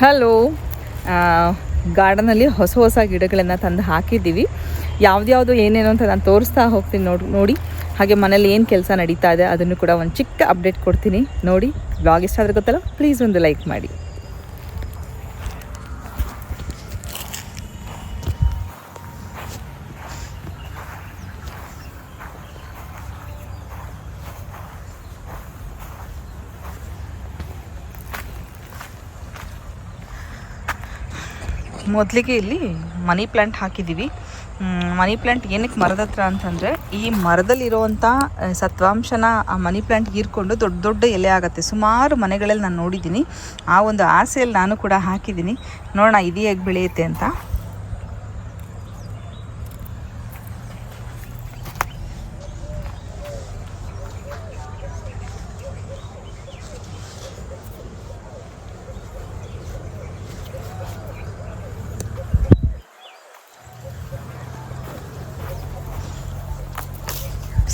Hello ಗಾರ್ಡನಲ್ಲಿ ಹೊಸ ಹೊಸ ಗಿಡಗಳನ್ನು ತಂದು ಹಾಕಿದ್ದೀವಿ. ಯಾವ್ದ್ಯಾವುದು ಏನೇನು ಅಂತ ನಾನು ತೋರಿಸ್ತಾ ಹೋಗ್ತೀನಿ ನೋಡಿ ನೋಡಿ. ಹಾಗೆ ಮನೇಲಿ ಏನು ಕೆಲಸ ನಡೀತಾ ಇದೆ ಅದನ್ನು ಕೂಡ ಒಂದು ಚಿಕ್ಕ ಅಪ್ಡೇಟ್ ಕೊಡ್ತೀನಿ. ನೋಡಿ ಬ್ಲಾಗ್ ಇಷ್ಟ ಆದರೆ ಗೊತ್ತಲ್ಲ ಪ್ಲೀಸ್ ಒಂದು ಲೈಕ್ ಮಾಡಿ. ಮೊದಲಿಗೆ ಇಲ್ಲಿ ಮನಿ ಪ್ಲ್ಯಾಂಟ್ ಹಾಕಿದ್ದೀವಿ. ಮನಿ ಪ್ಲ್ಯಾಂಟ್ ಏನಕ್ಕೆ ಮರದ ಹತ್ರ ಅಂತಂದರೆ ಈ ಮರದಲ್ಲಿರುವಂಥ ಸತ್ವಾಂಶನ ಆ ಮನಿ ಪ್ಲ್ಯಾಂಟ್ ಹೀರ್ಕೊಂಡು ದೊಡ್ಡ ದೊಡ್ಡ ಎಲೆ ಆಗುತ್ತೆ. ಸುಮಾರು ಮನೆಗಳಲ್ಲಿ ನಾನು ನೋಡಿದ್ದೀನಿ. ಆ ಒಂದು ಆಸೆಯಲ್ಲಿ ನಾನು ಕೂಡ ಹಾಕಿದ್ದೀನಿ. ನೋಡೋಣ, ಇದು ಹೇಗೆ ಬೆಳೆಯುತ್ತೆ ಅಂತ.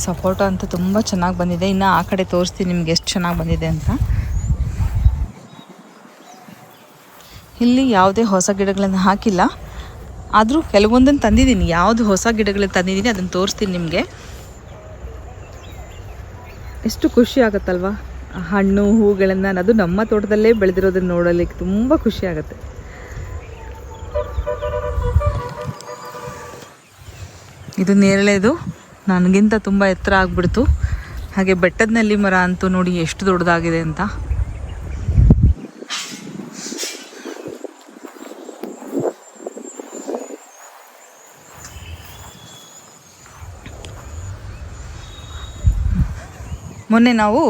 ಸಪೋಟ ಅಂತೂ ತುಂಬ ಚೆನ್ನಾಗಿ ಬಂದಿದೆ. ಇನ್ನು ಆ ಕಡೆ ತೋರಿಸ್ತೀನಿ ನಿಮ್ಗೆ ಎಷ್ಟು ಚೆನ್ನಾಗಿ ಬಂದಿದೆ ಅಂತ. ಇಲ್ಲಿ ಯಾವುದೇ ಹೊಸ ಗಿಡಗಳನ್ನು ಹಾಕಿಲ್ಲ. ಆದರೂ ಕೆಲವೊಂದನ್ನು ತಂದಿದ್ದೀನಿ. ಯಾವುದು ಹೊಸ ಗಿಡಗಳನ್ನು ತಂದಿದ್ದೀನಿ ಅದನ್ನು ತೋರಿಸ್ತೀನಿ ನಿಮಗೆ. ಎಷ್ಟು ಖುಷಿ ಆಗುತ್ತಲ್ವಾ? ಹಣ್ಣು, ಹೂಗಳನ್ನು ಅದು ನಮ್ಮ ತೋಟದಲ್ಲೇ ಬೆಳೆದಿರೋದನ್ನು ನೋಡಲಿಕ್ಕೆ ತುಂಬ ಖುಷಿ ಆಗುತ್ತೆ. ಇದು ನೇರಳೆದು. ನನಗಿಂತ ತುಂಬ ಎತ್ತರ ಆಗ್ಬಿಡ್ತು. ಹಾಗೆ ಬೆಟ್ಟದ ನಲ್ಲಿ ಮರ ಅಂತೂ ನೋಡಿ ಎಷ್ಟು ದೊಡ್ಡದಾಗಿದೆ ಅಂತ. ಮೊನ್ನೆ ನಾವು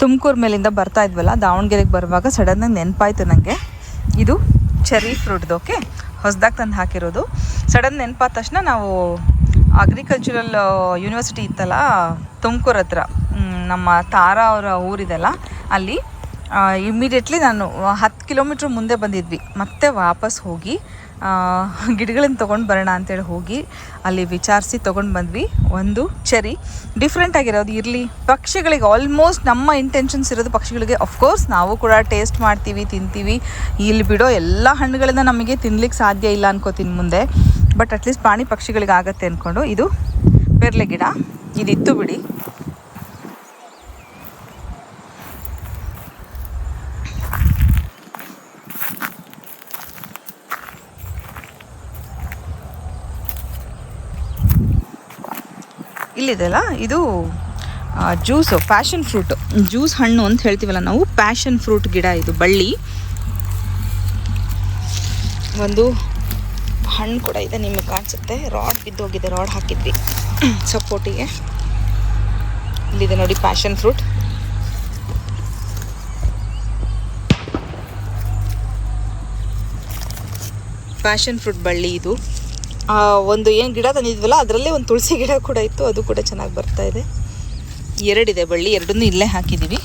ತುಮಕೂರು ಮೇಲಿಂದ ಬರ್ತಾ ಇದ್ವಲ್ಲ, ದಾವಣಗೆರೆಗೆ ಬರುವಾಗ ಸಡನ್ನಾಗಿ ನೆನಪಾಯ್ತು ನನಗೆ ಇದು ಚೆರ್ರಿ ಫ್ರೂಟ್ದು ಓಕೆ ಹೊಸದಾಗಿ ತಂದು ಹಾಕಿರೋದು. ಸಡನ್ ನೆನಪಾದ ತಕ್ಷಣ ನಾವು ಅಗ್ರಿಕಲ್ಚರಲ್ ಯೂನಿವರ್ಸಿಟಿ ಇತ್ತಲ್ಲ, ತುಮಕೂರು ಹತ್ರ. ನಮ್ಮ ತಾರಾ ಅವರ ಊರಿದೆಲ್ಲ. ಅಲ್ಲಿ ಇಮ್ಮಿಡಿಯೇಟ್ಲಿ ನಾನು ಹತ್ತು ಕಿಲೋಮೀಟ್ರ್ ಮುಂದೆ ಬಂದಿದ್ವಿ. ಮತ್ತೆ ವಾಪಸ್ ಹೋಗಿ ಗಿಡಗಳನ್ನು ತೊಗೊಂಡು ಬರೋಣ ಅಂತೇಳಿ ಹೋಗಿ, ಅಲ್ಲಿ ವಿಚಾರಿಸಿ ತೊಗೊಂಡು ಬಂದ್ವಿ. ಒಂದು ಚೆರಿ ಡಿಫ್ರೆಂಟ್ ಆಗಿರೋದು ಇರಲಿ. ಪಕ್ಷಿಗಳಿಗೆ ಆಲ್ಮೋಸ್ಟ್ ನಮ್ಮ ಇಂಟೆನ್ಷನ್ಸ್ ಇರೋದು ಪಕ್ಷಿಗಳಿಗೆ. ಅಫ್ಕೋರ್ಸ್ ನಾವು ಕೂಡ ಟೇಸ್ಟ್ ಮಾಡ್ತೀವಿ, ತಿಂತೀವಿ. ಇಲ್ಲಿ ಬಿಡೋ ಎಲ್ಲ ಹಣ್ಣುಗಳನ್ನು ನಮಗೆ ತಿನ್ಲಿಕ್ಕೆ ಸಾಧ್ಯ ಇಲ್ಲ ಅನ್ಕೋತೀನಿ ಮುಂದೆ. ಬಟ್ ಅಟ್ಲೀಸ್ಟ್ ಪ್ರಾಣಿ ಪಕ್ಷಿಗಳಿಗಾಗತ್ತೆ ಅಂದ್ಕೊಂಡು ಇದು ಪೇರ್ಲೆ ಗಿಡ. ಇದಿತ್ತು ಬಿಡಿ. ಇಲ್ಲಿದೆಲ್ಲ ಇದು ಜ್ಯೂಸು ಪ್ಯಾಷನ್ ಫ್ರೂಟ್ ಜ್ಯೂಸ್ ಹಣ್ಣು ಅಂತ ಹೇಳ್ತೀವಲ್ಲ ನಾವು ಪ್ಯಾಷನ್ ಫ್ರೂಟ್ ಗಿಡ ಇದು, ಬಳ್ಳಿ. ಒಂದು ಹಣ್ಣು ಕೂಡ ಇದೆ, ನಿಮಗೆ ಕಾಣಿಸುತ್ತೆ. ರಾಡ್ ಬಿದ್ದೋಗಿದೆ ರಾಡ್ ಹಾಕಿದ್ವಿ. ಸಪೋರ್ಟಿಗೆ ಇಲ್ಲಿದೆ ನೋಡಿ ಪ್ಯಾಷನ್ ಫ್ರೂಟ್ ಪ್ಯಾಷನ್ ಫ್ರೂಟ್ ಬಳ್ಳಿ ಇದು. ಒಂದು ಏನು ಗಿಡ ತಂದಿದ್ವಲ್ಲ, ಅದರಲ್ಲೇ ಒಂದು ತುಳಸಿ ಗಿಡ ಕೂಡ ಇತ್ತು, ಅದು ಕೂಡ ಚೆನ್ನಾಗಿ ಬರ್ತಾ ಇದೆ. ಎರಡಿದೆ ಬಳ್ಳಿ, ಎರಡನ್ನೂ ಇಲ್ಲೇ ಹಾಕಿದ್ದೀವಿ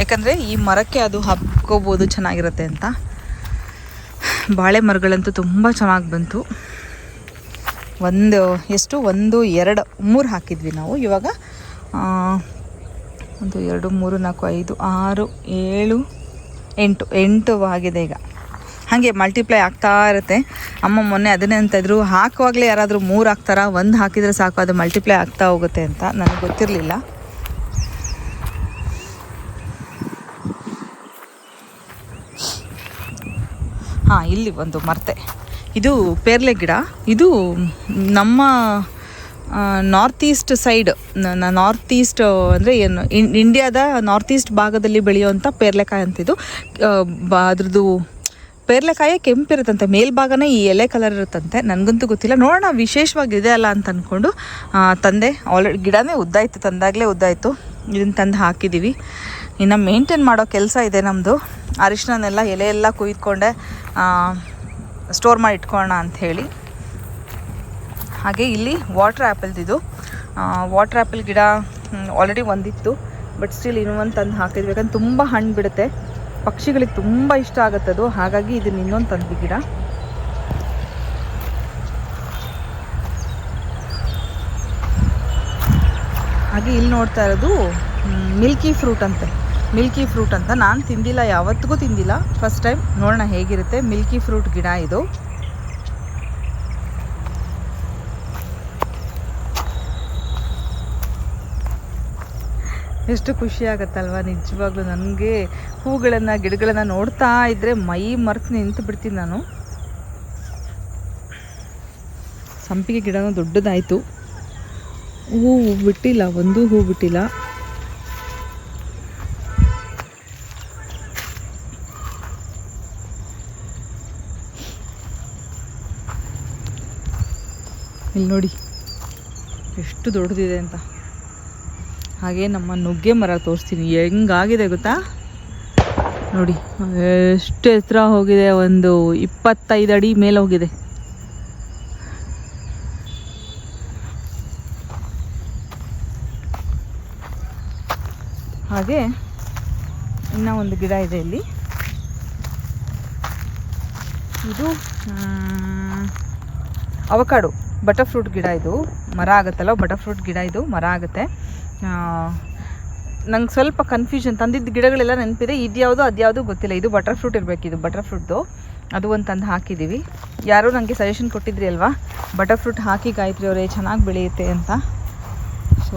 ಯಾಕಂದರೆ ಈ ಮರಕ್ಕೆ ಅದು ಹಬ್ಕೋಬೋದು ಚೆನ್ನಾಗಿರುತ್ತೆ ಅಂತ. ಬಾಳೆ ಮರಗಳಂತೂ ತುಂಬ ಚೆನ್ನಾಗಿ ಬಂತು. ಒಂದು, ಎಷ್ಟು? ಒಂದು, ಎರಡು, ಮೂರು ಹಾಕಿದ್ವಿ ನಾವು. ಇವಾಗ ಒಂದು, ಎರಡು, ಮೂರು, ನಾಲ್ಕು, ಐದು, ಆರು, ಏಳು, ಎಂಟು. ಎಂಟು ಆಗಿದೆ ಈಗ. ಹಾಗೆ ಮಲ್ಟಿಪ್ಲೈ ಆಗ್ತಾ ಇರುತ್ತೆ. ಅಮ್ಮ ಮೊನ್ನೆ ಅದನ್ನೇ ಅಂತ ಇದ್ರು. ಹಾಕುವಾಗಲೇ ಯಾರಾದರೂ ಮೂರು ಹಾಕ್ತಾರಾ? ಒಂದು ಹಾಕಿದರೆ ಸಾಕು. ಅದು ಮಲ್ಟಿಪ್ಲೈ ಆಗ್ತಾ ಹೋಗುತ್ತೆ ಅಂತ. ನನಗೆ ಗೊತ್ತಿರಲಿಲ್ಲ. ಹಾಂ, ಇಲ್ಲಿ ಒಂದು ಮರ್ತೆ. ಇದು ಪೇರ್ಲೆ ಗಿಡ. ಇದು ನಮ್ಮ north east side north east ಅಂದರೆ ಏನು ಇಂಡಿಯಾದ ನಾರ್ತ್ ಈಸ್ಟ್ ಭಾಗದಲ್ಲಿ ಬೆಳೆಯುವಂಥ ಪೇರ್ಲೆಕಾಯಿ ಅಂತಿದು ಬ- ಅದ್ರದ್ದು ಪೇರ್ಲೆಕಾಯಿ ಕೆಂಪಿರುತ್ತಂತೆ. ಮೇಲ್ಭಾಗನೇ ಈ ಎಲೆ ಕಲರ್ ಇರುತ್ತಂತೆ. ನನಗಂತೂ ಗೊತ್ತಿಲ್ಲ. ನೋಡೋಣ, ವಿಶೇಷವಾಗಿ ಇದೆ ಅಲ್ಲ ಅಂತ ಅಂದ್ಕೊಂಡು ತಂದೆ ಆಲ್ರೆಡಿ ಗಿಡನೇ ಉದ್ದಾಯಿತು, ತಂದಾಗಲೇ ಉದ್ದಾಯಿತು. ಇದನ್ನು ತಂದು ಹಾಕಿದ್ದೀವಿ ಇನ್ನು ಮೇಂಟೈನ್ ಮಾಡೋ ಕೆಲಸ ಇದೆ ನಮ್ಮದು ಅರಿಶಿನನೆಲ್ಲ ಎಲೆ ಎಲ್ಲ ಕುಯ್ದುಕೊಂಡೆ. ಸ್ಟೋರ್ ಮಾಡಿ ಇಟ್ಕೊಳ್ಳೋಣ ಹೇಳಿ. ಹಾಗೆ ಇಲ್ಲಿ ವಾಟರ್ ಆ್ಯಪಲ್ದಿದು ವಾಟರ್ ಆ್ಯಪಲ್ ಗಿಡ ಆಲ್ರೆಡಿ ಒಂದಿತ್ತು ಬಟ್ ಸ್ಟಿಲ್ ಇನ್ನೂ ಒಂದು ತಂದು ಹಾಕಿದ್ವಿ. ಯಾಕಂದ್ರೆ ತುಂಬ ಹಣ್ಣು ಬಿಡುತ್ತೆ. ಪಕ್ಷಿಗಳಿಗೆ ತುಂಬ ಇಷ್ಟ ಆಗುತ್ತೆ ಅದು ಹಾಗಾಗಿ ಇದನ್ನ ಇನ್ನೊಂದು ತಂದ್ವಿ ಗಿಡ. ಹಾಗೆ ಇಲ್ಲಿ ನೋಡ್ತಾ ಇರೋದು ಮಿಲ್ಕಿ ಫ್ರೂಟ್ ಅಂತೆ. ಮಿಲ್ಕಿ ಫ್ರೂಟ್ ಅಂತ ನಾನು ತಿಂದಿಲ್ಲ, ಯಾವತ್ತಿಗೂ ತಿಂದಿಲ್ಲ. ಫಸ್ಟ್ ಟೈಮ್ ನೋಡೋಣ ಹೇಗಿರುತ್ತೆ. ಮಿಲ್ಕಿ ಫ್ರೂಟ್ ಗಿಡ ಇದು. ಎಷ್ಟು ಖುಷಿ ಆಗುತ್ತಲ್ವ, ನಿಜವಾಗ್ಲೂ ನನಗೆ ಹೂಗಳನ್ನು, ಗಿಡಗಳನ್ನು ನೋಡ್ತಾ ಇದ್ದರೆ ಮೈ ಮರೆತು ನಿಂತು ಬಿಡ್ತೀನಿ ನಾನು. ಸಂಪಿಗೆ ಗಿಡನೂ ದೊಡ್ಡದಾಯಿತು. ಹೂವು ಬಿಟ್ಟಿಲ್ಲ, ಒಂದೂ ಹೂ ಬಿಟ್ಟಿಲ್ಲ. ಇಲ್ಲಿ ನೋಡಿ. ಎಷ್ಟು ದೊಡ್ಡದಿದೆ ಅಂತ. ಹಾಗೆ ನಮ್ಮ ನುಗ್ಗೆ ಮರ ತೋರಿಸ್ತೀನಿ. ಹೆಂಗಾಗಿದೆ ಗೊತ್ತಾ? ನೋಡಿ, ಎಷ್ಟು ಎತ್ತರ ಹೋಗಿದೆ? ಒಂದು ಇಪ್ಪತ್ತೈದು ಅಡಿ ಮೇಲೆ ಹೋಗಿದೆ. ಹಾಗೆ ಇನ್ನೂ ಒಂದು ಗಿಡ ಇದೆ ಇಲ್ಲಿ. ಇದು ಅವಕಾಡು. ಬಟರ್ ಫ್ರೂಟ್ ಗಿಡ ಇದು. ಮರ ಆಗುತ್ತಲ್ಲ ಬಟರ್ ಫ್ರೂಟ್ ಗಿಡ ಇದು, ಮರ ಆಗುತ್ತೆ. ನಂಗೆ ಸ್ವಲ್ಪ ಕನ್ಫ್ಯೂಷನ್ ತಂದಿದ್ದ ಗಿಡಗಳೆಲ್ಲ ನೆನಪಿದೆ, ಇದ್ಯಾವುದು ಅದ್ಯಾವುದು ಗೊತ್ತಿಲ್ಲ. ಇದು ಬಟರ್ ಫ್ರೂಟ್ ಇರಬೇಕು, ಇದು ಬಟರ್ ಫ್ರೂಟ್ದು ಅದು ಒಂದು ತಂದು ಹಾಕಿದ್ದೀವಿ ಯಾರೋ ನನಗೆ ಸಜೆಷನ್ ಕೊಟ್ಟಿದ್ರಿ ಅಲ್ವಾ? ಬಟರ್ ಫ್ರೂಟ್ ಹಾಕಿ ಗಾಯತ್ರಿ ಅವರೇ, ಚೆನ್ನಾಗಿ ಬೆಳೆಯುತ್ತೆ ಅಂತ. ಸೊ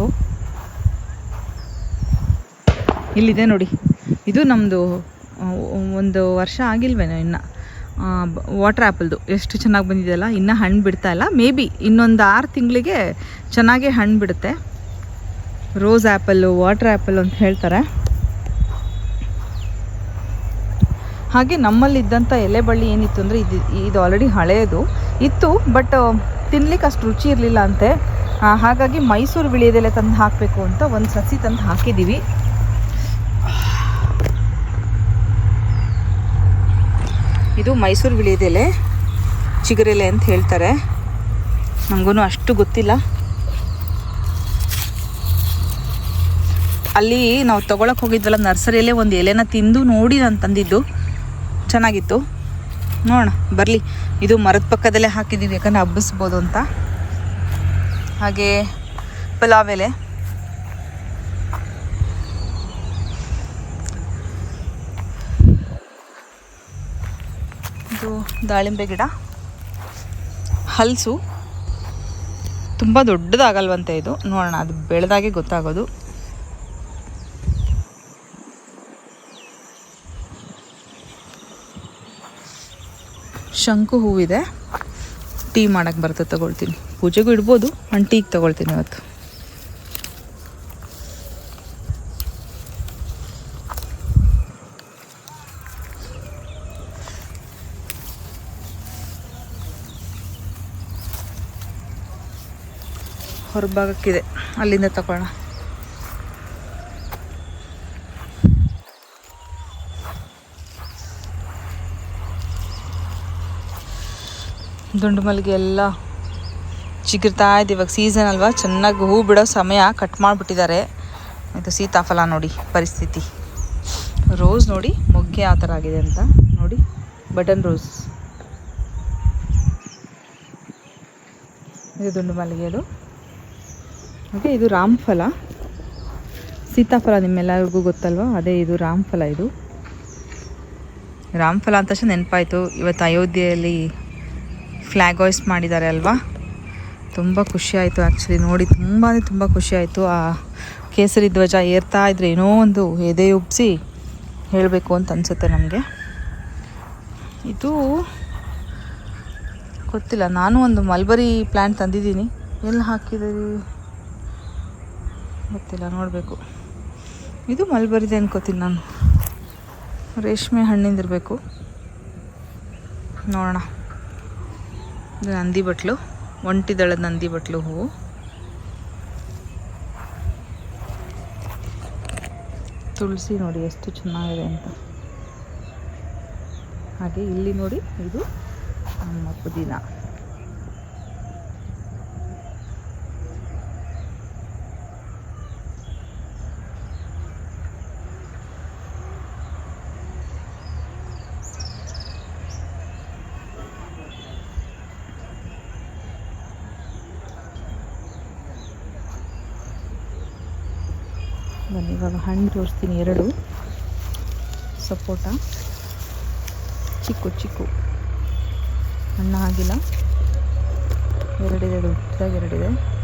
ಇಲ್ಲಿದೆ ನೋಡಿ. ಇದು ನಮ್ಮದು ಒಂದು ವರ್ಷ ಆಗಿಲ್ವೇನೋ ಇನ್ನು. ವಾಟರ್ ಆ್ಯಪಲ್ದು ಎಷ್ಟು ಚೆನ್ನಾಗಿ ಬಂದಿದೆಯಲ್ಲ ಇನ್ನೂ ಹಣ್ಣು ಬಿಡ್ತಾ ಇಲ್ಲ. ಮೇ ಬಿ ಇನ್ನೊಂದು ಆರು ತಿಂಗಳಿಗೆ ಚೆನ್ನಾಗೇ ಹಣ್ಣು ಬಿಡುತ್ತೆ. ರೋಸ್ ಆ್ಯಪಲ್ಲು ವಾಟರ್ ಆ್ಯಪಲ್ ಅಂತ ಹೇಳ್ತಾರೆ. ಹಾಗೆ ನಮ್ಮಲ್ಲಿದ್ದಂಥ ಎಲೆ ಬಳ್ಳಿ ಏನಿತ್ತು ಅಂದರೆ ಇದು ಇದು ಆಲ್ರೆಡಿ ಹಳೆಯದು ಇತ್ತು ಬಟ್ ತಿನ್ಲಿಕ್ಕೆ ಅಷ್ಟು ರುಚಿ ಇರಲಿಲ್ಲ ಅಂತೆ. ಹಾಗಾಗಿ ಮೈಸೂರು ವಿಳಿಯದೆಲೆ ತಂದು ಹಾಕಬೇಕು ಅಂತ ಒಂದು ಸಸಿ ತಂದು ಹಾಕಿದ್ದೀವಿ ಇದು ಮೈಸೂರು ವಿಳಿಯದೆಲೆ ಚಿಗುರೆಲೆ ಅಂತ ಹೇಳ್ತಾರೆ. ನನಗೂ ಅಷ್ಟು ಗೊತ್ತಿಲ್ಲ. ಅಲ್ಲಿ ನಾವು ತೊಗೊಳಕ್ಕೆ ಹೋಗಿದ್ವಲ್ಲ, ನರ್ಸರಿಯಲ್ಲೇ ಒಂದು ಎಲೆನ ತಿಂದು ನೋಡಿ ನಾನು ತಂದಿದ್ದು. ಚೆನ್ನಾಗಿತ್ತು. ನೋಡೋಣ, ಬರಲಿ. ಇದು ಮರದ ಪಕ್ಕದಲ್ಲೇ ಹಾಕಿದ್ದೀವಿ ಯಾಕಂದರೆ ಹಬ್ಬಿಸ್ಬೋದು ಅಂತ. ಹಾಗೆ ಪಲಾವ್ ಎಲೆ ಇದು ದಾಳಿಂಬೆ ಗಿಡ. ಹಲಸು. ತುಂಬ ದೊಡ್ಡದಾಗಲ್ವಂತೆ ಇದು. ನೋಡೋಣ, ಅದು ಬೆಳೆದಾಗೆ ಗೊತ್ತಾಗೋದು. ಶಂಕು ಹೂವಿದೆ. ಟೀ ಮಾಡೋಕ್ಕೆ ಬರ್ತದೆ, ತಗೊಳ್ತೀನಿ. ಪೂಜೆಗೂ ಇಡ್ಬೋದು, ನಾನು ಟೀಗೆ ತಗೊಳ್ತೀನಿ ಇವತ್ತು ಹೊರಭಾಗಕ್ಕಿದೆ ಅಲ್ಲಿಂದ ತಗೊಳ್ಳೋಣ ದುಂಡು ಮಲ್ಲಿಗೆ ಎಲ್ಲ ಚಿಗಿರ್ತಾ ಇದೆ. ಇವಾಗ ಸೀಸನ್ ಅಲ್ವಾ? ಚೆನ್ನಾಗಿ ಹೂ ಬಿಡೋ ಸಮಯ ಕಟ್ ಮಾಡಿಬಿಟ್ಟಿದ್ದಾರೆ. ಇದು ಸೀತಾಫಲ ನೋಡಿ, ಪರಿಸ್ಥಿತಿ. ರೋಸ್ ನೋಡಿ, ಮೊಗ್ಗೆ ಆ ಥರ ಆಗಿದೆ ಅಂತ. ನೋಡಿ, ಬಟನ್ ರೋಸ್ ಇದು ದುಂಡು ಮಲ್ಲಿಗೆದು ಹಾಗೆ ಇದು ರಾಮಫಲ. ಸೀತಾಫಲ ನಿಮ್ಮೆಲ್ಲರಿಗೂ ಗೊತ್ತಲ್ವಾ? ಅದೇ ಇದು ರಾಮಫಲ ಇದು. ರಾಮಫಲ ಅಂತ ನೆನಪಾಯಿತು. ಇವತ್ತು ಅಯೋಧ್ಯೆಯಲ್ಲಿ ಫ್ಲ್ಯಾಗ್ ಹಾಯ್ಸ್ಟ್ ಮಾಡಿದ್ದಾರೆ ಅಲ್ವಾ? ತುಂಬ ಖುಷಿಯಾಯಿತು ಆ್ಯಕ್ಚುಲಿ ನೋಡಿ ತುಂಬಾ ತುಂಬ ಖುಷಿಯಾಯಿತು ಆ ಕೇಸರಿ ಧ್ವಜ ಏರ್ತಾ ಇದ್ರೆ ಏನೋ ಒಂದು ಎದೆ ಉಬ್ಬಿಸಿ ಹೇಳಬೇಕು ಅಂತ ಅನಿಸುತ್ತೆ ನಮಗೆ. ಇದು ಗೊತ್ತಿಲ್ಲ. ನಾನು ಒಂದು ಮಲ್ಬರಿ ಪ್ಲ್ಯಾಂಟ್ ತಂದಿದ್ದೀನಿ. ಎಲ್ಲಿ ಹಾಕಿದ್ದೀರಿ? ಗೊತ್ತಿಲ್ಲ, ನೋಡಬೇಕು. ಇದು ಮಲ್ಬರಿದೆ ಅನ್ಕೋತೀನಿ ನಾನು. ರೇಷ್ಮೆ ಹಣ್ಣಿಂದಿರಬೇಕು ನೋಡೋಣ. ಇದು ನಂದಿ ಬಟ್ಲು. ಒಂಟಿದಳದ ನಂದಿ ಬಟ್ಲು ಹೂವು. ತುಳಸಿ ನೋಡಿ ಎಷ್ಟು ಚೆನ್ನಾಗಿದೆ ಅಂತ. ಹಾಗೆ ಇಲ್ಲಿ ನೋಡಿ ಇದು ಪುದೀನ. ಹಣ್ಣು ತೋರಿಸ್ತೀನಿ ಎರಡು. ಸಪೋಟ. ಚಿಕ್ಕು ಚಿಕ್ಕು. ಹಣ್ಣು ಆಗಿಲ್ಲ. ಎರಡಿದೆ ದೊಡ್ಡದಾಗಿ ಎರಡಿದೆ.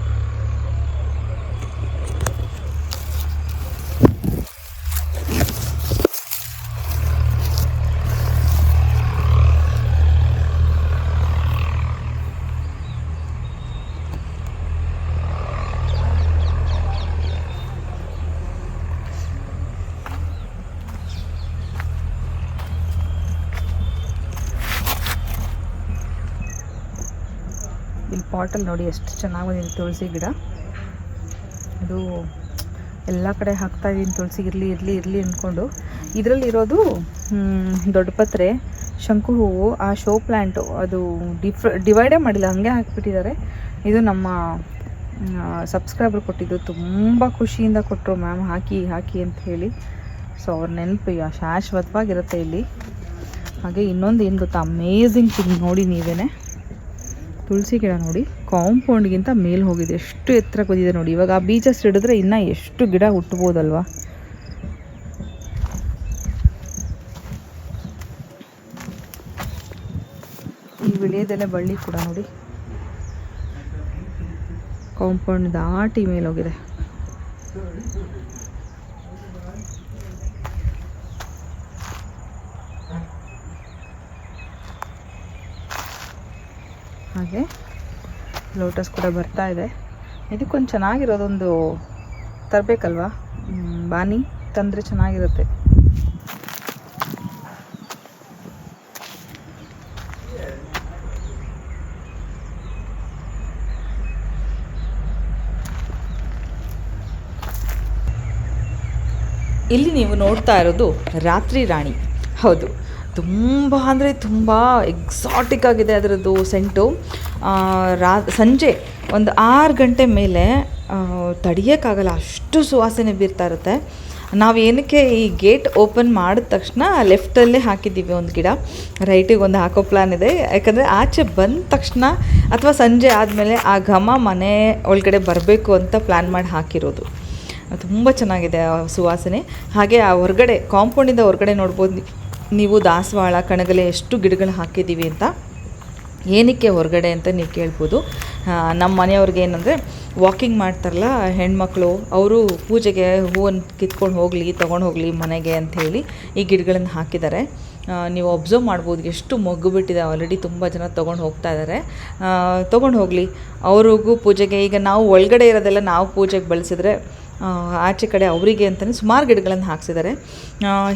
ಪಾಟಲ್ಲಿ ನೋಡಿ ಎಷ್ಟು ಚೆನ್ನಾಗಿ ಬಂದಿದೆ ತುಳಸಿ ಗಿಡ. ಅದು ಎಲ್ಲ ಕಡೆ ಹಾಕ್ತಾ ಇದ್ದೀನಿ ತುಳಸಿ, ಇರಲಿ ಇರಲಿ ಇರಲಿ ಅಂದ್ಕೊಂಡು ಇದರಲ್ಲಿ ಇರೋದು ದೊಡ್ಡ ಪತ್ರೆ, ಶಂಕು ಹೂವು, ಆ ಶೋ ಪ್ಲ್ಯಾಂಟು ಅದು ಡಿಫ್, ಡಿವೈಡೇ ಮಾಡಿಲ್ಲ, ಹಾಗೆ ಹಾಕಿಬಿಟ್ಟಿದ್ದಾರೆ. ಇದು ನಮ್ಮ ಸಬ್ಸ್ಕ್ರೈಬರ್ ಕೊಟ್ಟಿದ್ದು, ತುಂಬ ಖುಷಿಯಿಂದ ಕೊಟ್ಟರು ಮ್ಯಾಮ್, ಹಾಕಿ ಹಾಕಿ ಅಂತ ಹೇಳಿ. ಸೊ, ಅವ್ರ ನೆನಪು ಶಾಶ್ವತವಾಗಿರುತ್ತೆ ಇಲ್ಲಿ. ಹಾಗೆ ಇನ್ನೊಂದು ಏನು ಗೊತ್ತಾ ಅಮೇಝಿಂಗ್ ಥಿಂಗ್ ನೋಡಿ ನೀವೇನೆ. ತುಳಸಿ ಗಿಡ ನೋಡಿ ಕಾಂಪೌಂಡ್ಗಿಂತ ಮೇಲೆ ಹೋಗಿದೆ. ಎಷ್ಟು ಎತ್ತರಕ್ಕೆ ಬಂದಿದೆ ನೋಡಿ. ಇವಾಗ ಆ ಬೀಜಸ್ ಹಿಡಿದ್ರೆ ಇನ್ನೂ ಎಷ್ಟು ಗಿಡ ಹುಟ್ಬೋದಲ್ವಾ? ಈ ವಿಳಿಯದೆಲೆ ಬಳ್ಳಿ ಕೂಡ ನೋಡಿ. ಕಾಂಪೌಂಡ್ ದಾಟಿ ಮೇಲೆ ಹೋಗಿದೆ. ಹಾಗೆ ಲೋಟಸ್ ಕೂಡ ಬರ್ತಾ ಇದೆ. ಇದಕ್ಕೊಂದು ಚೆನ್ನಾಗಿರೋದೊಂದು ತರಬೇಕಲ್ವಾ? ಬಾನಿ ತಂದರೆ ಚೆನ್ನಾಗಿರುತ್ತೆ. ಇಲ್ಲಿ ನೀವು ನೋಡ್ತಾ ಇರೋದು ರಾತ್ರಿ ರಾಣಿ. ಹೌದು. ತುಂಬ ಅಂದರೆ ತುಂಬ ಎಕ್ಸಾಟಿಕ್ ಆಗಿದೆ ಅದರದ್ದು ಸೆಂಟು ರಾ, ಸಂಜೆ ಒಂದು ಆರು ಗಂಟೆ ಮೇಲೆ ತಡೆಯೋಕ್ಕಾಗಲ್ಲ, ಅಷ್ಟು ಸುವಾಸನೆ ಬೀರ್ತಾ ಇರುತ್ತೆ. ನಾವು ಏನಕ್ಕೆ ಈ ಗೇಟ್ ಓಪನ್ ಮಾಡಿದ ತಕ್ಷಣ ಲೆಫ್ಟಲ್ಲೇ ಹಾಕಿದ್ದೀವಿ ಒಂದು ಗಿಡ. ರೈಟಿಗೆ ಒಂದು ಹಾಕೋ ಪ್ಲ್ಯಾನ್ ಇದೆ. ಯಾಕಂದರೆ ಆಚೆ ಬಂದ ತಕ್ಷಣ ಅಥವಾ ಸಂಜೆ ಆದಮೇಲೆ ಆ ಘಮ ಮನೆ ಒಳಗಡೆ ಬರಬೇಕು ಅಂತ ಪ್ಲ್ಯಾನ್ ಮಾಡಿ ಹಾಕಿರೋದು. ತುಂಬ ಚೆನ್ನಾಗಿದೆ ಆ ಸುವಾಸನೆ. ಹಾಗೆ ಆ ಹೊರಗಡೆ ಕಾಂಪೌಂಡಿಂದ ಹೊರಗಡೆ ನೋಡ್ಬೋದು ನೀವು ದಾಸವಾಳ, ಕಣಗಲೆ ಎಷ್ಟು ಗಿಡಗಳು ಹಾಕಿದ್ದೀವಿ ಅಂತ ಏನಕ್ಕೆ ಹೊರಗಡೆ ಅಂತ ನೀವು ಕೇಳ್ಬೋದು. ನಮ್ಮ ಮನೆಯವ್ರಿಗೆ ಏನಂದರೆ ವಾಕಿಂಗ್ ಮಾಡ್ತಾರಲ್ಲ ಹೆಣ್ಮಕ್ಳು, ಅವರು ಪೂಜೆಗೆ ಹೂವನ್ನು ಕಿತ್ಕೊಂಡು ಹೋಗಲಿ, ತೊಗೊಂಡು ಹೋಗಲಿ ಮನೆಗೆ ಅಂಥೇಳಿ ಈ ಗಿಡಗಳನ್ನು ಹಾಕಿದ್ದಾರೆ. ನೀವು ಅಬ್ಸರ್ವ್ ಮಾಡ್ಬೋದು ಎಷ್ಟು ಮೊಗ್ಗು ಬಿಟ್ಟಿದೆ ಆಲ್ರೆಡಿ ತುಂಬ ಜನ ತೊಗೊಂಡು ಹೋಗ್ತಾ ಇದ್ದಾರೆ ತೊಗೊಂಡು ಹೋಗಲಿ, ಅವ್ರಿಗೂ ಪೂಜೆಗೆ, ಈಗ ನಾವು ಒಳಗಡೆ ಇರೋದೆಲ್ಲ ನಾವು ಪೂಜೆಗೆ ಬಳಸಿದ್ರೆ ಆಚೆ ಕಡೆ ಅವರಿಗೆ ಅಂತಲೇ ಸುಮಾರು ಗಿಡಗಳನ್ನು ಹಾಕ್ಸಿದ್ದಾರೆ.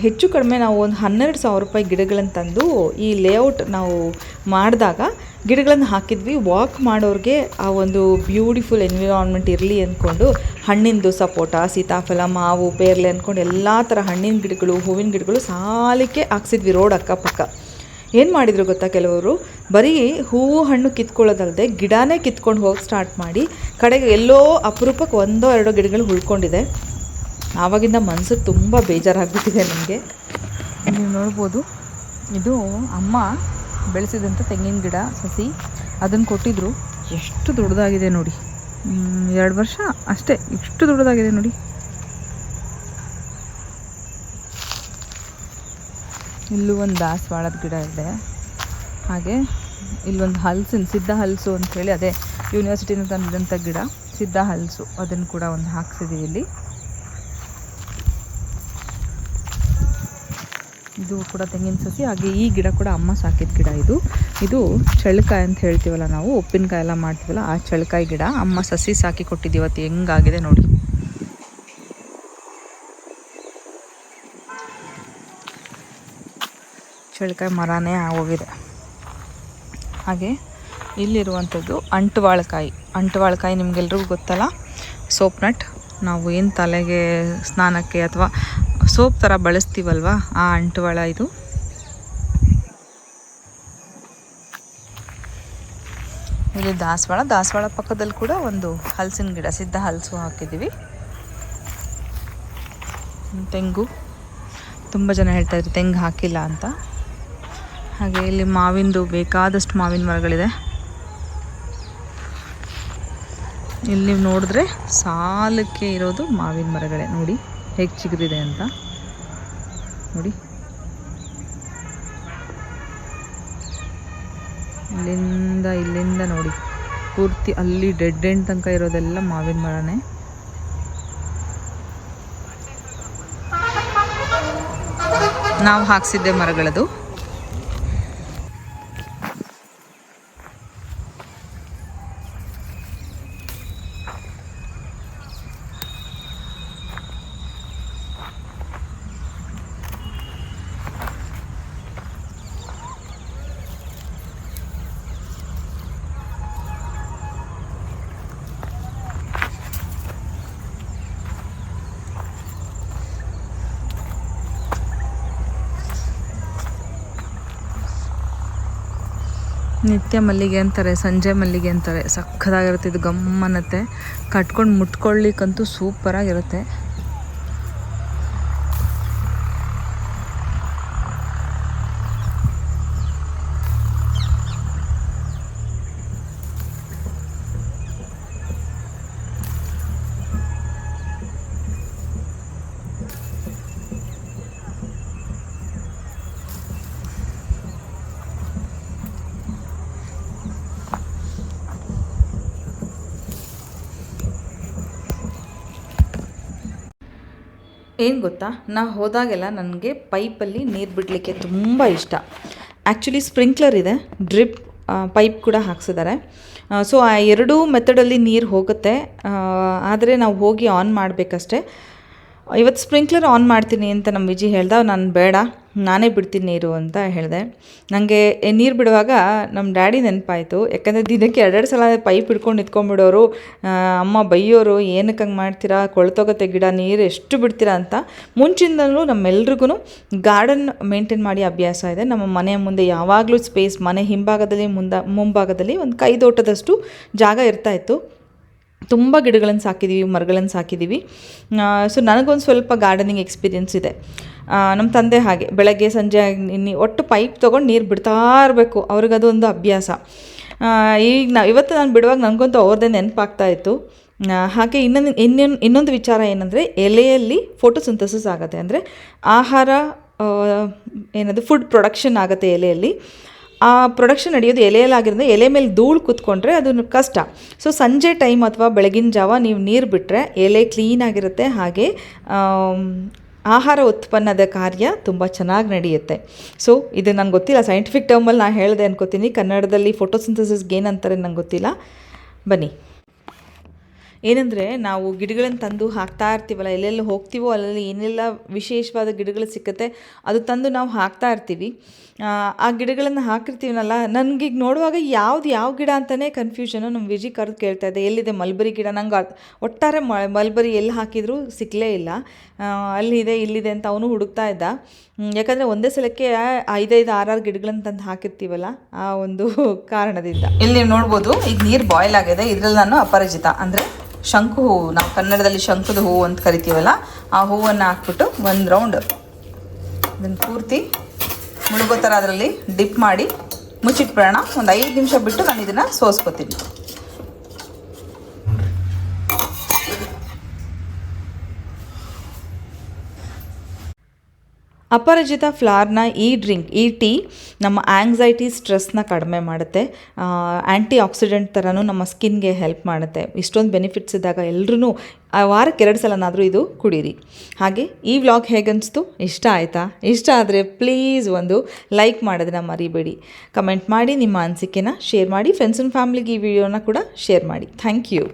ಹೆಚ್ಚು ಕಡಿಮೆ ನಾವು ಒಂದು ಹನ್ನೆರಡು ಸಾವಿರ ರೂಪಾಯಿ ಗಿಡಗಳನ್ನು ತಂದು ಈ ಲೇಔಟ್ ನಾವು ಮಾಡಿದಾಗ ಗಿಡಗಳನ್ನು ಹಾಕಿದ್ವಿ. ವಾಕ್ ಮಾಡೋರಿಗೆ ಆ ಒಂದು ಬ್ಯೂಟಿಫುಲ್ ಎನ್ವಿರಾನ್ಮೆಂಟ್ ಇರಲಿ ಅಂದ್ಕೊಂಡು ಹಣ್ಣಿಂದು ಸಪೋಟ, ಸೀತಾಫಲ, ಮಾವು, ಪೇರ್ಲೆ ಅಂದ್ಕೊಂಡು ಎಲ್ಲ ಥರ ಹಣ್ಣಿನ ಗಿಡಗಳು, ಹೂವಿನ ಗಿಡಗಳು ಸಾಲಿಕೆ ಹಾಕ್ಸಿದ್ವಿ ರೋಡ್ ಅಕ್ಕಪಕ್ಕ. ಏನು ಮಾಡಿದರು ಗೊತ್ತಾ ಕೆಲವರು? ಬರೀ ಹೂವು, ಹಣ್ಣು ಕಿತ್ಕೊಳ್ಳೋದಲ್ಲದೆ ಗಿಡನೇ ಕಿತ್ಕೊಂಡು ಹೋಗಿ ಸ್ಟಾರ್ಟ್ ಮಾಡಿ ಕಡೆಗೆ ಎಲ್ಲೋ ಅಪರೂಪಕ್ಕೆ ಒಂದೋ ಎರಡೋ ಗಿಡಗಳು ಉಳ್ಕೊಂಡಿದೆ. ಆವಾಗಿಂದ ಮನಸ್ಸು ತುಂಬ ಬೇಜಾರಾಗ್ಬಿಟ್ಟಿದೆ ನನಗೆ ನೀವು ನೋಡ್ಬೋದು, ಇದು ಅಮ್ಮ ಬೆಳೆಸಿದಂಥ ತೆಂಗಿನ ಗಿಡ, ಸಸಿ ಅದನ್ನು ಕೊಟ್ಟಿದ್ರು. ಎಷ್ಟು ದೊಡ್ಡದಾಗಿದೆ ನೋಡಿ. ಎರಡು ವರ್ಷ ಅಷ್ಟೇ ಎಷ್ಟು ದೊಡ್ಡದಾಗಿದೆ ನೋಡಿ. ಇಲ್ಲೂ ಒಂದು ದಾಸವಾಳದ ಗಿಡ ಇದೆ. ಹಾಗೆ ಇಲ್ಲೊಂದು ಹಲಸಿನ, ಸಿದ್ಧ ಹಲಸು ಅಂಥೇಳಿ ಅದೇ ಯೂನಿವರ್ಸಿಟಿನ ತಂದಿದ್ದಂಥ ಗಿಡ, ಸಿದ್ಧ ಹಲಸು. ಅದನ್ನು ಕೂಡ ಒಂದು ಹಾಕ್ಸಿದ್ದೀವಿ ಇಲ್ಲಿ. ಇದು ಕೂಡ ತೆಂಗಿನ ಸಸಿ, ಹಾಗೆ ಈ ಗಿಡ ಕೂಡ ಅಮ್ಮ ಸಾಕಿದ ಗಿಡ ಇದು. ಇದು ಚಳ್ಳಕಾಯಿ ಅಂತ ಹೇಳ್ತೀವಲ್ಲ ನಾವು, ಉಪ್ಪಿನಕಾಯಿ ಎಲ್ಲ ಮಾಡ್ತೀವಲ್ಲ, ಆ ಚಳಕಾಯಿ ಗಿಡ ಅಮ್ಮ ಸಸಿ ಸಾಕಿ ಕೊಟ್ಟಿದ್ದೀವಿ ಇವತ್ತು ಹೆಂಗಾಗಿದೆ ನೋಡಿ. ಚಳ್ಳಕಾಯಿ ಮರನೇ ಆಗೋಗಿದೆ. ಹಾಗೆ ಇಲ್ಲಿರುವಂಥದ್ದು ಅಂಟುವಾಳಕಾಯಿ. ಅಂಟುವಾಳಕಾಯಿ ನಿಮಗೆಲ್ರಿಗೂ ಗೊತ್ತಲ್ಲ? Soap nut. ನಾವು ಏನು ತಲೆಗೆ ಸ್ನಾನಕ್ಕೆ ಅಥವಾ ಸೋಪ್ ಥರ ಬಳಸ್ತೀವಲ್ವ ಆ ಅಂಟುವಾಳ ಇದು? ಇಲ್ಲಿ ದಾಸವಾಳ. ದಾಸವಾಳ ಪಕ್ಕದಲ್ಲಿ ಕೂಡ ಒಂದು ಹಲಸಿನ ಗಿಡ, ಸಿದ್ಧ ಹಲಸು ಹಾಕಿದ್ದೀವಿ. ತೆಂಗು. ತುಂಬ ಜನ ಹೇಳ್ತಾ ಇದ್ರು, ತೆಂಗು ಹಾಕಿಲ್ಲ ಅಂತ. ಹಾಗೆ ಇಲ್ಲಿ ಮಾವಿಂದು ಬೇಕಾದಷ್ಟು ಮಾವಿನ ಮರಗಳಿದೆ. ಇಲ್ಲಿ ನೀವು ನೋಡಿದ್ರೆ ಸಾಲಕ್ಕೆ ಇರೋದು ಮಾವಿನ ಮರಗಳೇ. ನೋಡಿ, ಹೇಗೆ ಚಿಗುರಿದೆ ಅಂತ. ನೋಡಿ. ಇಲ್ಲಿಂದ ಇಲ್ಲಿಂದ ನೋಡಿ. ಪೂರ್ತಿ ಅಲ್ಲಿ ಡೆಡ್ ಎಂಡ್ ತನಕ ಇರೋದೆಲ್ಲ ಮಾವಿನ ಮರನೇ. ನಾವು ಹಾಕ್ಸಿದ್ದೆ ಮರಗಳದು. ನಿತ್ಯ ಮಲ್ಲಿಗೆ ಅಂತಾರೆ ಸಂಜೆ ಮಲ್ಲಿಗೆ ಅಂತಾರೆ. ಸಕ್ಕದಾಗಿರುತ್ತೆ ಇದು ಗಮ್ಮನತ್ತೆ. ಕಟ್ಕೊಂಡು ಮುಟ್ಕೊಳ್ಳಿಕ್ಕಂತೂ ಸೂಪರಾಗಿರುತ್ತೆ. ಏನು ಗೊತ್ತಾ? ನಾ ಹೋದಾಗೆಲ್ಲ ನನಗೆ ಪೈಪಲ್ಲಿ ನೀರು ಬಿಡಲಿಕ್ಕೆ ತುಂಬ ಇಷ್ಟ. ಆ್ಯಕ್ಚುಲಿ ಸ್ಪ್ರಿಂಕ್ಲರ್ ಇದೆ ಡ್ರಿಪ್ ಪೈಪ್ ಕೂಡ ಹಾಕ್ಸಿದ್ದಾರೆ ಸೊ ಆ ಎರಡೂ ಮೆಥಡಲ್ಲಿ ನೀರು ಹೋಗುತ್ತೆ. ಆದರೆ ನಾವು ಹೋಗಿ ಆನ್ ಮಾಡಬೇಕಷ್ಟೇ. ಇವತ್ತು ಸ್ಪ್ರಿಂಕ್ಲರ್ ಆನ್ ಮಾಡ್ತೀನಿ ಅಂತ ನಮ್ಮ ವಿಜಿ ಹೇಳ್ದ, ನಾನು ಬೇಡ. ನಾನೇ ಬಿಡ್ತೀನಿ ನೀರು ಅಂತ ಹೇಳಿದೆ. ನನಗೆ ನೀರು ಬಿಡುವಾಗ ನಮ್ಮ ಡ್ಯಾಡಿ ನೆನಪಾಯಿತು. ಯಾಕಂದರೆ ದಿನಕ್ಕೆ ಎರಡೆರಡು ಸಲ ಪೈಪ್ ಹಿಡ್ಕೊಂಡು ನಿಂತ್ಕೊಂಡ್ಬಿಡೋರು ಅಮ್ಮ ಬೈಯೋರು ಏನಕ್ಕೆ ಹಂಗೆ ಮಾಡ್ತೀರಾ, ಕೊಳ್ತೋಗುತ್ತೆ ಗಿಡ, ನೀರು ಎಷ್ಟು ಬಿಡ್ತೀರಾ ಅಂತ ಮುಂಚಿಂದಲೂ ನಮ್ಮೆಲ್ರಿಗೂ ಗಾರ್ಡನ್ ಮೇಂಟೈನ್ ಮಾಡಿ ಅಭ್ಯಾಸ ಇದೆ. ನಮ್ಮ ಮನೆಯ ಮುಂದೆ ಯಾವಾಗಲೂ ಸ್ಪೇಸ್, ಮನೆ ಹಿಂಭಾಗದಲ್ಲಿ ಮುಂದ, ಮುಂಭಾಗದಲ್ಲಿ ಒಂದು ಕೈ ದೋಟದಷ್ಟು ಜಾಗ ಇರ್ತಾಯಿತ್ತು ತುಂಬ ಗಿಡಗಳನ್ನು ಸಾಕಿದ್ದೀವಿ ಮರಗಳನ್ನು ಸಾಕಿದ್ದೀವಿ ಸೊ ನನಗೊಂದು ಸ್ವಲ್ಪ ಗಾರ್ಡನಿಂಗ್ ಎಕ್ಸ್ಪೀರಿಯೆನ್ಸ್ ಇದೆ. ನಮ್ಮ ತಂದೆ ಹಾಗೆ. ಬೆಳಗ್ಗೆ, ಸಂಜೆ ಒಟ್ಟು ಪೈಪ್ ತೊಗೊಂಡು ನೀರು ಬಿಡ್ತಾ ಇರಬೇಕು. ಅವ್ರಿಗದು ಒಂದು ಅಭ್ಯಾಸ. ಈಗ ನಾ ಇವತ್ತು ನಾನು ಬಿಡುವಾಗ ನನಗಂತೂ ಅವ್ರದ್ದೇ ನೆನಪಾಗ್ತಾ ಇತ್ತು. ಹಾಗೆ ಇನ್ನೊಂದು ಇನ್ನೊಂದು ಇನ್ನೊಂದು ವಿಚಾರ ಏನಂದರೆ ಎಲೆಯಲ್ಲಿ ಫೋಟೋಸಿಂಥಸಿಸ್ ಆಗುತ್ತೆ. ಅಂದರೆ ಆಹಾರ ಏನದು ಫುಡ್ ಪ್ರೊಡಕ್ಷನ್ ಆಗುತ್ತೆ ಎಲೆಯಲ್ಲಿ. ಆ ಪ್ರೊಡಕ್ಷನ್ ನಡೆಯೋದು ಎಲೆಯಲ್ಲಾಗಿರೋದ್ರಿಂದ ಎಲೆ ಮೇಲೆ ಧೂಳು ಕೂತ್ಕೊಂಡ್ರೆ ಅದು ಕಷ್ಟ. ಸೊ ಸಂಜೆ ಟೈಮ್ ಅಥವಾ ಬೆಳಗಿನ ಜಾವ ನೀವು ನೀರು ಬಿಟ್ಟರೆ ಎಲೆ ಕ್ಲೀನಾಗಿರುತ್ತೆ ಹಾಗೆ ಆಹಾರ ಉತ್ಪನ್ನದ ಕಾರ್ಯ ತುಂಬ ಚೆನ್ನಾಗಿ ನಡೆಯುತ್ತೆ. ಸೊ ಇದು ನನಗೆ ಗೊತ್ತಿಲ್ಲ. ಸೈಂಟಿಫಿಕ್ ಟರ್ಮಲ್ಲಿ ನಾನು ಹೇಳಿದೆ ಅನ್ಕೋತೀನಿ. ಕನ್ನಡದಲ್ಲಿ ಫೋಟೋಸಿಂಥಸಿಸ್ಗೆ ಏನಂತಾರೆ ನಂಗೆ ಗೊತ್ತಿಲ್ಲ. ಬನ್ನಿ. ಏನಂದರೆ ನಾವು ಗಿಡಗಳನ್ನು ತಂದು ಹಾಕ್ತಾ ಇರ್ತೀವಲ್ಲ ಎಲ್ಲೆಲ್ಲಿ ಹೋಗ್ತೀವೋ ಅಲ್ಲೆಲ್ಲಿ ಏನೆಲ್ಲ ವಿಶೇಷವಾದ ಗಿಡಗಳು ಸಿಕ್ಕತ್ತೆ ಅದು ತಂದು ನಾವು ಹಾಕ್ತಾ ಇರ್ತೀವಿ. ಆ, ಗಿಡಗಳನ್ನು ಹಾಕಿರ್ತೀವನಲ್ಲ ನನಗೆ ಈಗ ನೋಡುವಾಗ ಯಾವ್ದು ಯಾವ ಗಿಡ ಅಂತಲೇ ಕನ್ಫ್ಯೂಷನು ನಮ್ಮ ವಿಜಿ ಕರೆದು ಕೇಳ್ತಾ ಇದ್ದೆ ಎಲ್ಲಿದೆ ಮಲ್ಬರಿ ಗಿಡ? ನಂಗೆ ಒಟ್ಟಾರೆ ಮಲ್ಬರಿ ಎಲ್ಲಿ ಹಾಕಿದರೂ ಸಿಕ್ಕಲೇ ಇಲ್ಲ. ಅಲ್ಲಿದೆ ಇಲ್ಲಿದೆ ಅಂತ ಅವನು ಹುಡುಕ್ತಾ ಇದ್ದ. ಯಾಕಂದರೆ ಒಂದೇ ಸಲಕ್ಕೆ ಐದೈದು ಆರಾರು ಗಿಡಗಳನ್ನು ತಂದು ಹಾಕಿರ್ತೀವಲ್ಲ ಆ ಒಂದು ಕಾರಣದಿಂದ. ಇಲ್ಲಿ ನೋಡ್ಬೋದು ಈಗ ನೀರು ಬಾಯ್ಲ್ ಆಗಿದೆ. ಇದರಲ್ಲಿ ನಾನು ಅಪರಿಚಿತ. ಅಂದರೆ ಶಂಕು ಹೂವು ನಾವು ಕನ್ನಡದಲ್ಲಿ ಶಂಕದ ಹೂವು ಅಂತ ಕರಿತೀವಲ್ಲ, ಆ ಹೂವನ್ನು ಹಾಕ್ಬಿಟ್ಟು ಒಂದು ರೌಂಡ್ ಅದನ್ನು ಪೂರ್ತಿ ಮುಳುಗೋ ಥರ ಅದರಲ್ಲಿ ಡಿಪ್ ಮಾಡಿ ಮುಚ್ಚಿಟ್ಬಿಡೋಣ. ಒಂದು ಐದು ನಿಮಿಷ ಬಿಟ್ಟು ನಾನು ಇದನ್ನು ಸೋಸ್ಕೊತೀನಿ. ಅಪರಿಚಿತ ಫ್ಲಾರ್ನ ಈ ಡ್ರಿಂಕ್, ಈ ಟೀ ನಮ್ಮ ಆಂಗ್ಸೈಟಿ ಸ್ಟ್ರೆಸ್ನ ಕಡಿಮೆ ಮಾಡುತ್ತೆ. ಆ್ಯಂಟಿ ಆಕ್ಸಿಡೆಂಟ್ ಥರನೂ ನಮ್ಮ ಸ್ಕಿನ್ಗೆ ಹೆಲ್ಪ್ ಮಾಡುತ್ತೆ. ಇಷ್ಟೊಂದು ಬೆನಿಫಿಟ್ಸ್ ಇದ್ದಾಗ ಎಲ್ಲರೂ ವಾರಕ್ಕೆ ಎರಡು ಸಲನಾದರೂ ಇದು ಕುಡೀರಿ. ಹಾಗೆ ಈ ವ್ಲಾಗ್ ಹೇಗನ್ನಿಸ್ತು ಇಷ್ಟ ಆಯಿತಾ? ಇಷ್ಟ ಆದರೆ ಪ್ಲೀಸ್ ಒಂದು ಲೈಕ್ ಮಾಡೋದನ್ನ ಮರಿಬೇಡಿ. ಕಮೆಂಟ್ ಮಾಡಿ ನಿಮ್ಮ ಅನಿಸಿಕೆನ ಶೇರ್ ಮಾಡಿ ಫ್ರೆಂಡ್ಸ್ ಆ್ಯಂಡ್ ಫ್ಯಾಮ್ಲಿಗೆ ಈ ವಿಡಿಯೋನ ಕೂಡ ಶೇರ್ ಮಾಡಿ. Thank you